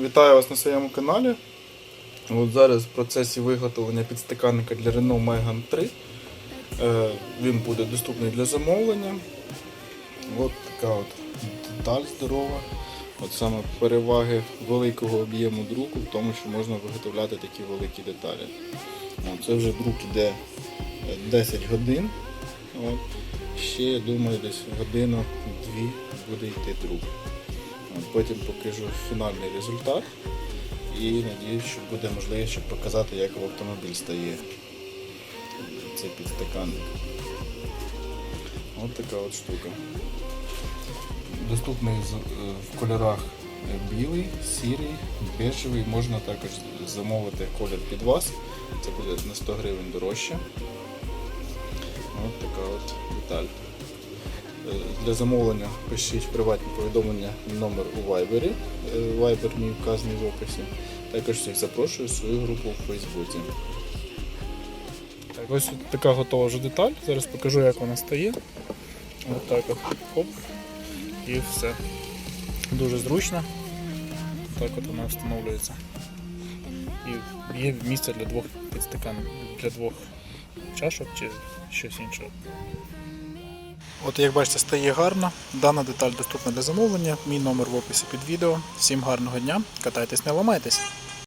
Вітаю вас на своєму каналі. От зараз в процесі виготовлення підстаканника для Renault Megane 3. Е, Він буде доступний для замовлення. От така от деталь здорова. От саме переваги великого об'єму друку в тому, що можна виготовляти такі великі деталі. От, це вже друк іде е, 10 годин. От. Ще, я думаю, десь годину-дві буде йти друк. От Потім покажу фінальний результат і надіюсь, що буде можливість щоб показати, як автомобіль стає цей підстаканник. Ось така от штука. Доступний е, в кольорах білий, сірий, бежевий. Можна також замовити колір під вас. Це буде на 100 гривень дорожче. Ось така от деталь. Е, Для замовлення пишіть приватні повідомлення номер у Viber. Viber мій вказаний в описі. Також всіх запрошую в свою групу у Фейсбуці. Так, ось така готова вже деталь. Зараз покажу, як вона стає. Ось так. Хоп. І все. Дуже зручно. Так от вона встановлюється. І є місце для двох підстакан, для двох чашок чи щось іншого. От як бачите, стає гарно. Дана деталь доступна для замовлення. Мій номер в описі під відео. Всім гарного дня, катайтесь, не ламайтесь.